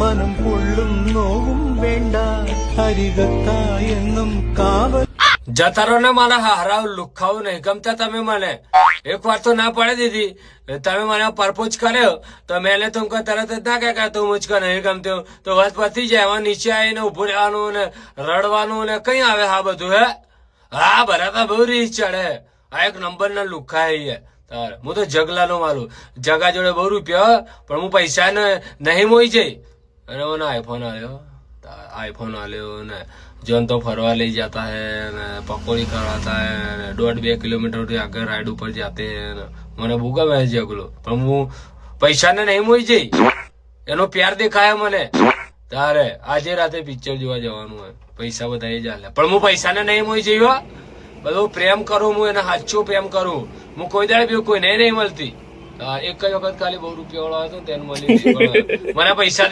മനം പൊള്ളും നോവും വേണ്ട. അരികത്തായെന്നും കാവൽ. જતા રહો ને મારા હારાવ લુખાવ નહીં. ગમતા તમે મને. એક વાર તો ના પાડી દીધી. તમે મને પરપોચ કર્યો. તો મેં તુમકો તરત જ ના કહે તું મુજકો નહીં ગમતો. તો વાત પતી જાય. એમાં નીચે આવીને ઉભું રહેવાનું ને રડવાનું ને કઈ આવે હા બધું, હે? હા, બરાબર. બહુ રીચ ચડે. આ એક નંબર ના લુખા હે તાર. હું તો જગલાનો મારું. જગા જોડે બહુ રૂપિયા પણ હું પૈસા ને નહીં મોઈ જઈ. અને મને આઈફોન આલ્યો આઈફોન આલ્યો ને જોન તો ફરવા લઈ જતા હે ને પકોડી ખવડાતા હે ને દોઢ બે કિલોમીટરથી આગળ રાઈડ ઉપર જાતે હે ને મને બહુ ગમે છે જગલો પણ હું પૈસા ને નહીં મોઈ જઈ એનો પ્યાર દેખાય મને તારે આજે રાતે પિક્ચર જોવા જવાનું હોય પૈસા બધા એ ચાલે પણ હું પૈસા ને નહીં મોઈ જઈ બધું બધો પ્રેમ કરું હું એને સાચો પ્રેમ કરું હું કોઈ દાડે બી કોઈ નહીં નહીં મળતી એક જ વખત ખાલી બહુ રૂપિયા વાળો હતો તેને મળી મને પૈસા